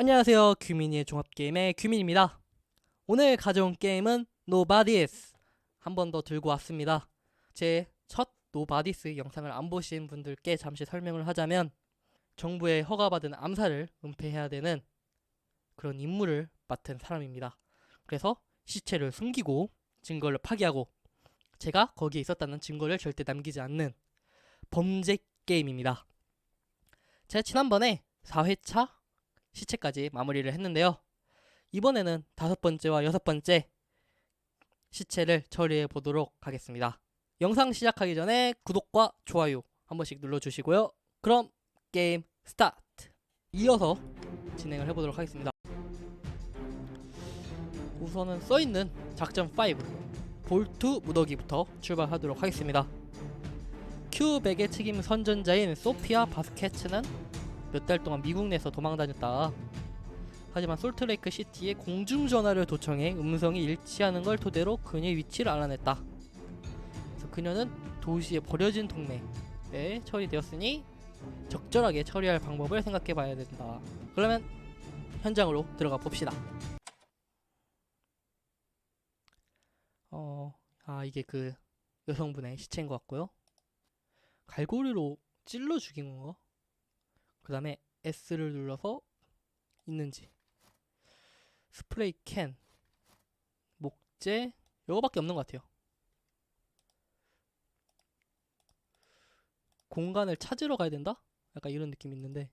안녕하세요. 규민이의 종합게임의 규민입니다. 오늘 가져온 게임은 노바디스 한 번 더 들고 왔습니다. 제 첫 노바디스 영상을 안 보신 분들께 잠시 설명을 하자면 정부의 허가받은 암살을 은폐해야 되는 그런 임무를 맡은 사람입니다. 그래서 시체를 숨기고 증거를 파기하고 제가 거기에 있었다는 증거를 절대 남기지 않는 범죄 게임입니다. 제가 지난번에 4회차 시체까지 마무리를 했는데요. 이번에는 다섯 번째와 여섯 번째 시체를 처리해 보도록 하겠습니다. 영상 시작하기 전에 구독과 좋아요 한 번씩 눌러주시고요. 그럼 게임 스타트! 이어서 진행을 해보도록 하겠습니다. 우선은 써있는 작전 5 볼트 무더기부터 출발하도록 하겠습니다. 큐백의 책임 선전자인 소피아 바스케츠는 몇 달 동안 미국 내에서 도망다녔다. 하지만 솔트레이크 시티에 공중전화를 도청해 음성이 일치하는 걸 토대로 그녀의 위치를 알아냈다. 그래서 그녀는 도시의 버려진 동네에 처리되었으니 적절하게 처리할 방법을 생각해 봐야 된다. 그러면 현장으로 들어가 봅시다. 어, 아, 이게 그 여성분의 시체인 것 같고요. 갈고리로 찔러 죽인 건가? 그 다음에 S를 눌러서 있는지 스프레이 캔 목재 요거밖에 없는 것 같아요 공간을 찾으러 가야 된다? 약간 이런 느낌이 있는데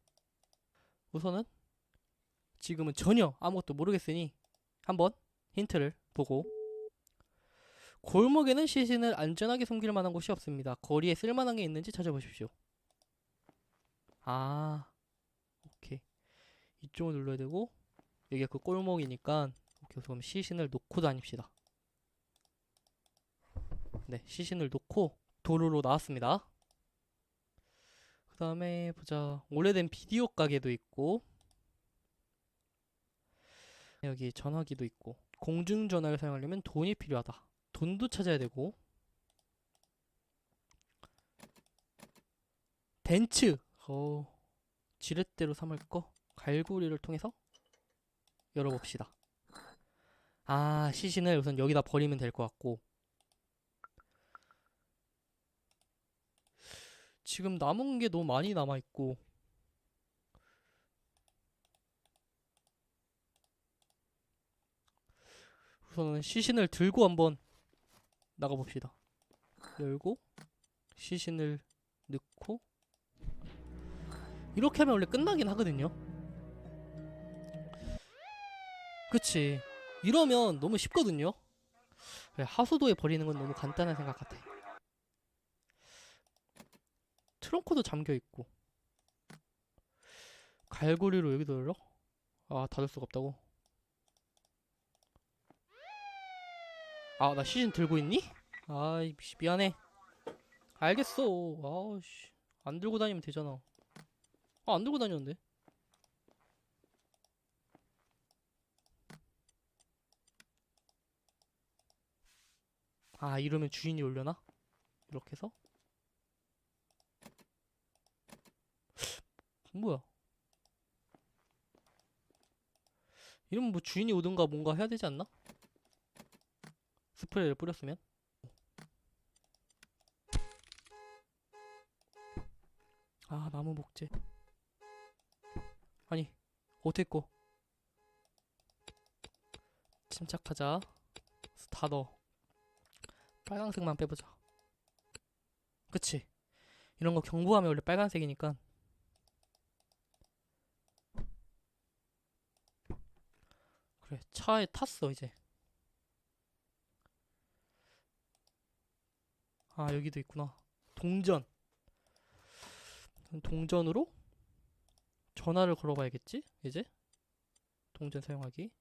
우선은 지금은 전혀 아무것도 모르겠으니 한번 힌트를 보고 골목에는 시신을 안전하게 숨길 만한 곳이 없습니다. 거리에 쓸만한 게 있는지 찾아보십시오. 아, 오케이. 이쪽을 눌러야 되고 여기가 그 골목이니까 오케이 그럼 시신을 놓고 다닙시다. 네, 시신을 놓고 도로로 나왔습니다. 그 다음에 보자 오래된 비디오 가게도 있고 여기 전화기도 있고 공중전화를 사용하려면 돈이 필요하다. 돈도 찾아야 되고 벤츠 어 지렛대로 삼을 거 갈고리를 통해서 열어봅시다. 아 시신을 우선 여기다 버리면 될 것 같고 지금 남은 게 너무 많이 남아 있고 우선은 시신을 들고 한번 나가봅시다. 열고 시신을 넣고 이렇게 하면 원래 끝나긴 하거든요. 그치. 이러면 너무 쉽거든요. 하수도에 버리는 건 너무 간단한 생각 같아. 트렁크도 잠겨 있고. 갈고리로 여기도 열어? 아, 닫을 수가 없다고. 아, 나 시신 들고 있니? 아이, 씨, 미안해. 알겠어. 아우씨. 안 들고 다니면 되잖아. 아, 안 들고 다녔는데. 아, 이러면 주인이 올려나? 이렇게 해서? 뭐야? 이러면 뭐 주인이 오든가 뭔가 해야 되지 않나? 스프레이를 뿌렸으면? 아, 나무 목재. 아니, 어땠고? 침착하자. 다 넣어. 빨강색만 빼보자. 그치? 이런 거 경부하면 원래 빨간색이니까. 그래, 차에 탔어, 이제. 아, 여기도 있구나. 동전. 동전으로 전화를 걸어봐야겠지? 이제? 동전 사용하기.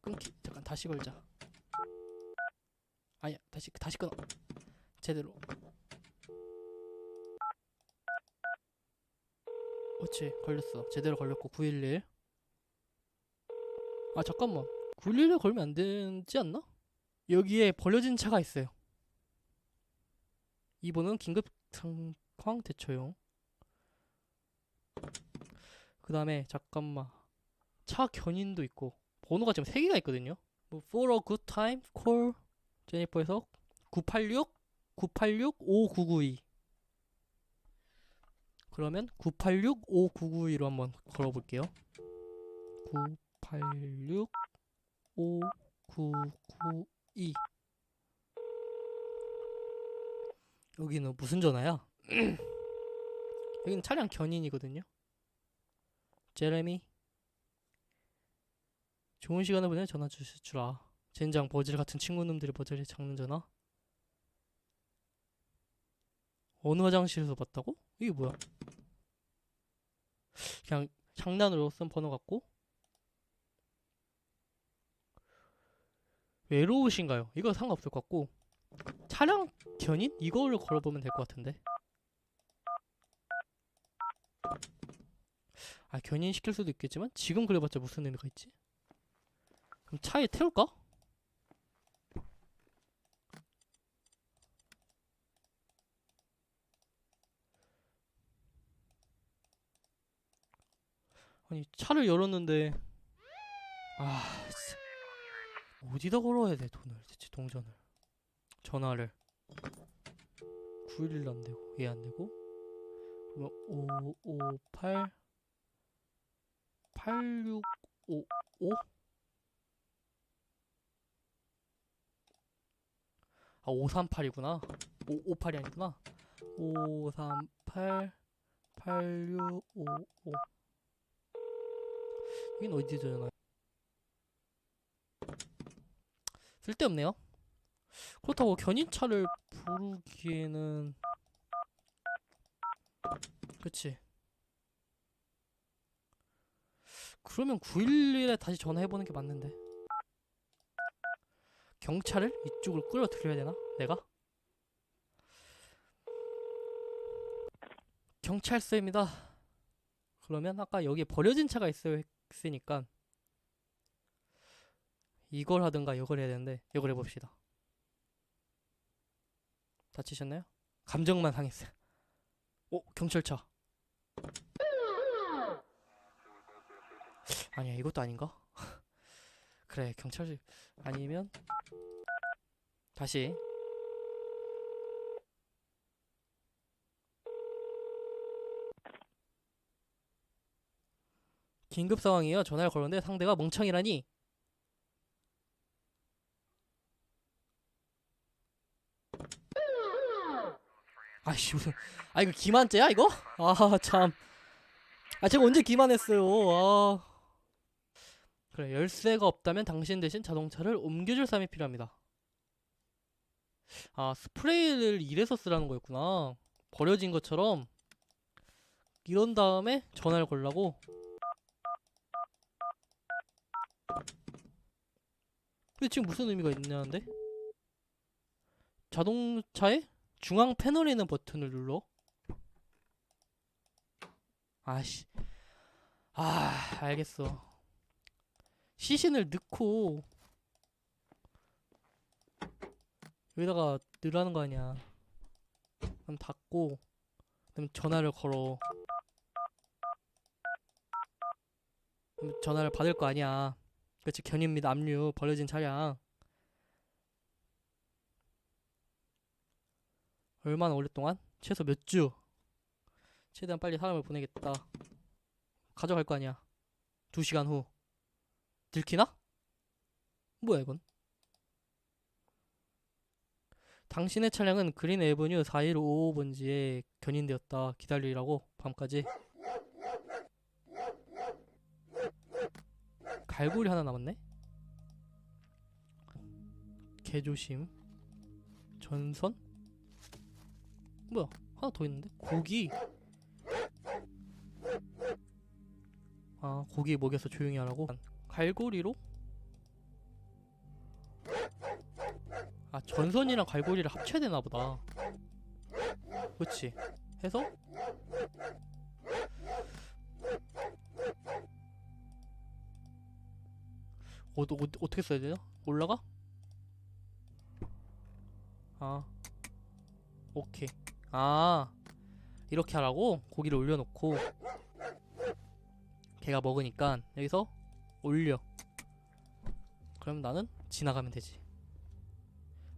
끊기. 잠깐 다시 걸자. 아니야, 다시 다시 끊어. 제대로. 그렇지, 걸렸어. 제대로 걸렸고 911. 아 잠깐만. 911에 걸면 안 되지 않나? 여기에 버려진 차가 있어요. 이번은 긴급 상 황 대처용. 그 다음에 잠깐만. 차 견인도 있고. 번호가 지금 3개가 있거든요. 뭐 For a good time call 제니퍼에서 986 986 5992 그러면 986 5992로 한번 걸어볼게요. 986 5992 여기는 무슨 전화야? 여기는 차량 견인이거든요. 제레미 좋은 시간을 보내 전화 주실 줄 아. 젠장 버질 같은 친구놈들이 버질이 장는 전화. 어느 화장실에서 봤다고? 이게 뭐야? 그냥 장난으로 쓴 번호 같고 외로우신가요? 이거 상관없을 것 같고 차량 견인? 이거를 걸어보면 될 것 같은데 아 견인 시킬 수도 있겠지만 지금 그래봤자 무슨 의미가 있지? 그럼 차에 태울까? 아니 차를 열었는데 아 진짜 어디다 걸어야 돼 돈을 대체 동전을 전화를 911도 안 되고 얘 안 되고 그러면 558 8655 아 538이구나. 558이 아니구나. 538 8655 여긴 어디 전화? 쓸데없네요. 그렇다고 견인차를 부르기에는 그치 그러면 911에 다시 전화해보는 게 맞는데 경찰을 이쪽으로 끌어들여야 되나? 내가? 경찰서입니다 그러면 아까 여기에 버려진 차가 있어요 했으니까 이걸 하든가 이걸 해야 되는데 이걸 해봅시다 다치셨나요? 감정만 상했어요. 어, 경찰차. 아니야, 이것도 아닌가? 그래, 경찰 아니면 다시 긴급 상황이에요. 전화를 걸었는데 상대가 멍청이라니. 아이씨 무슨 아 이거 기만죄야 이거? 아 참. 아 제가 언제 기만했어요. 아. 그래 열쇠가 없다면 당신 대신 자동차를 옮겨줄 사람이 필요합니다. 아 스프레이를 이래서 쓰라는 거였구나. 버려진 것처럼 이런 다음에 전화를 걸라고. 근데 지금 무슨 의미가 있냐는데? 자동차에 중앙 패널에 있는 버튼을 눌러. 아씨. 아, 알겠어. 시신을 넣고 여기다가 넣으라는 거 아니야. 그럼 닫고 그럼 전화를 걸어. 그럼 전화를 받을 거 아니야. 그렇지 견인 및 압류 버려진 차량. 얼마나 오랫동안? 최소 몇 주? 최대한 빨리 사람을 보내겠다. 가져갈 거 아니야. 두 시간 후. 들키나? 뭐야 이건? 당신의 차량은 그린 에버뉴 4155번지에 견인되었다. 기다리라고 밤까지. 갈고리 하나 남았네? 개조심. 전선? 뭐야 하나 더 있는데 고기 아 고기 먹여서 조용히 하라고 갈고리로? 아 전선이랑 갈고리를 합쳐야 되나 보다. 그치 해서? 어, 어, 어떻게 써야 되죠? 올라가? 아. 오케이. 아. 이렇게 하라고? 고기를 올려놓고. 걔가 먹으니까. 여기서 올려. 그럼 나는 지나가면 되지.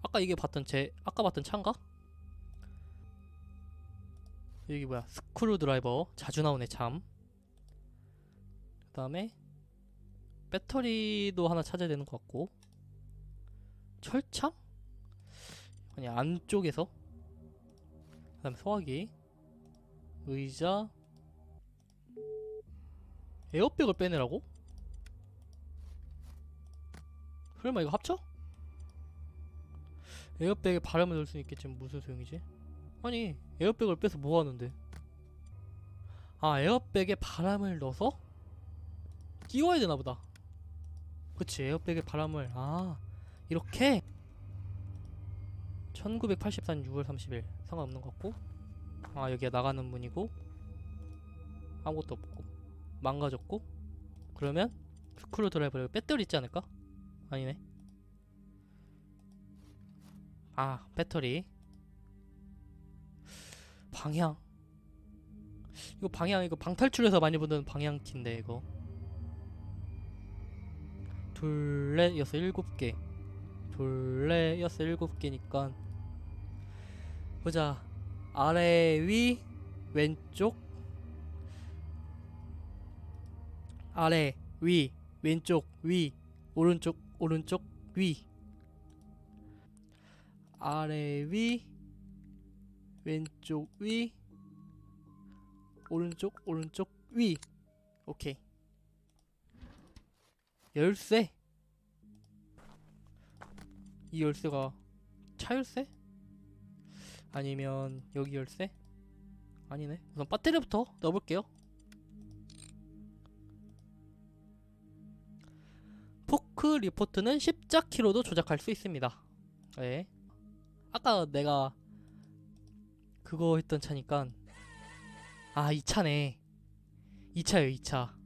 아까 이게 봤던 제 아까 봤던 차인가? 여기 뭐야? 스크루 드라이버. 자주 나오네 참 그 다음에 배터리도 하나 찾아야 되는 것 같고. 철창? 아니 안쪽에서? 그 다음에 소화기. 의자. 에어백을 빼내라고? 설마 이거 합쳐? 에어백에 바람을 넣을 수 있겠지만 무슨 소용이지? 아니 에어백을 빼서 뭐 하는데? 아 에어백에 바람을 넣어서 끼워야 되나 보다. 그치 에어백에 바람을 아 이렇게 1984년 6월 30일 상관없는 것 같고 아 여기가 나가는 문이고 아무것도 없고 망가졌고 그러면 스크루 드라이버에 배터리 있지 않을까? 아니네. 아 배터리. 방향. 이거 방향 이거 방탈출에서 많이 보던 방향키인데 이거. 둘넷 여섯 일곱 개. 둘넷 여섯 일곱 개니까. 보자. 아래 위 왼쪽. 아래 위 왼쪽 위 오른쪽 오른쪽 위. 아래 위 왼쪽 위 오른쪽 오른쪽 위. 오케이. 열쇠. 이 열쇠가 차 열쇠? 아니면 여기 열쇠? 아니네. 우선 배터리부터 넣어볼게요 포크 리포트는 십자키로도 조작할 수 있습니다. 네 아까 내가 그거 했던 차니까. 아 이 차네. 이 차예요 이 차.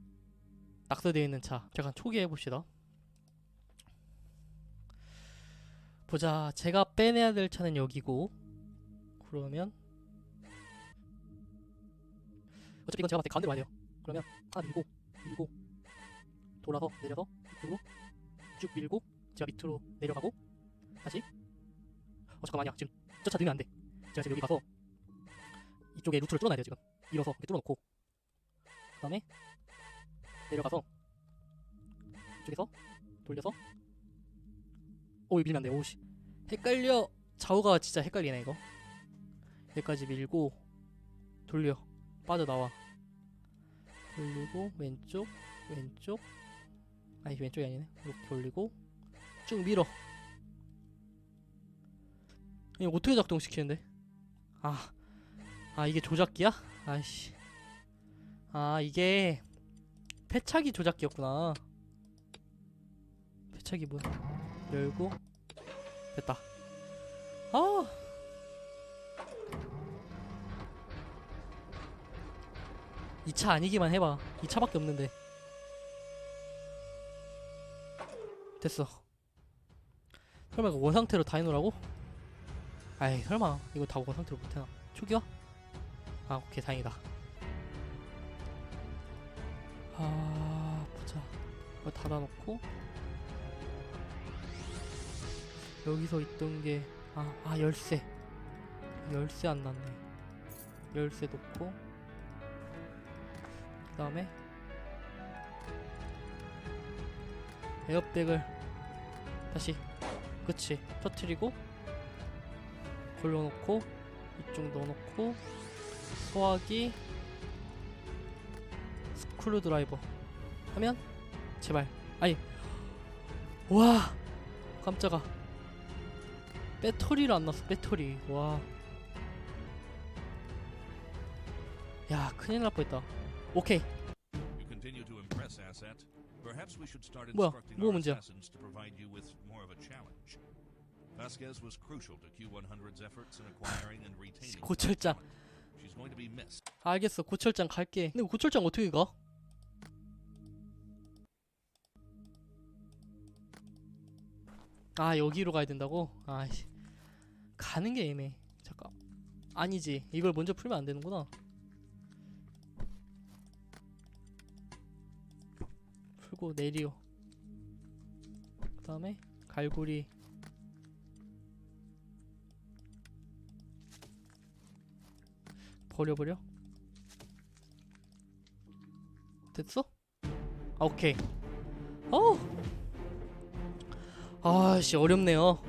낙서되어 있는 차. 잠깐 초기해 봅시다. 보자. 제가 빼내야 될 차는 여기고. 그러면 어차피 이건 제가 봤을 때 가운데로 와야 돼요. 그러면 하나 밀고 밀고 돌아서 내려서 밑으로 쭉 밀고 제가 밑으로 내려가고 다시. 어 잠깐만 아니야 지금 저 차 넣으면 안돼. 제가 지금 여기 가서 이쪽에 루트를 뚫어놔야 돼요 지금. 밀어서 이렇게 뚫어놓고. 그 다음에 내려가서 이쪽에서 돌려서. 오 이거 밀면 안돼. 오씨. 헷갈려. 좌우가 진짜 헷갈리네 이거. 여기까지 밀고 돌려. 빠져나와. 돌리고 왼쪽 왼쪽 아니 왼쪽이 아니네. 이렇게 돌리고 쭉 밀어. 이거 어떻게 작동시키는데? 아, 아 이게 조작기야? 아이씨. 아 이게 패착이 조작기였구나. 패착이 뭐야? 열고 됐다. 아! 이 차 아니기만 해봐. 이 차밖에 없는데 됐어. 설마 이거 원상태로 다 해놓으라고? 아이 설마 이거 다 원상태로 못해나 초기화? 아 오케이 다행이다. 아 보자. 이거 닫아놓고. 여기서 있던 게 아, 아 열쇠. 열쇠 안 났네. 열쇠 놓고. 그 다음에 에어백을 다시 그치 터트리고 걸러놓고 이쪽 넣어놓고 소화기 스크루 드라이버 하면 제발 아니 와 깜짝아. 배터리를 안 넣었어 배터리. 와 야 큰일 날 뻔했다. 오케이 Perhaps we should start instructing 뭐 our 문제야? assassins to provide you with more of a challenge. Vasquez was crucial to Q100's efforts in acquiring and retaining. 고철장 She's going to be missed. 알겠어 고철장 갈게 근데 고철장 어떻게 가? 아 여기로 가야 된다고? 아씨 가는 게 애매해 잠깐 아니지 이걸 먼저 풀면 안 되는구나 쓰고 내리오 그 다음에 갈고리. 버려버려? 됐어? 아, 오케이. 어우 아씨 어렵네요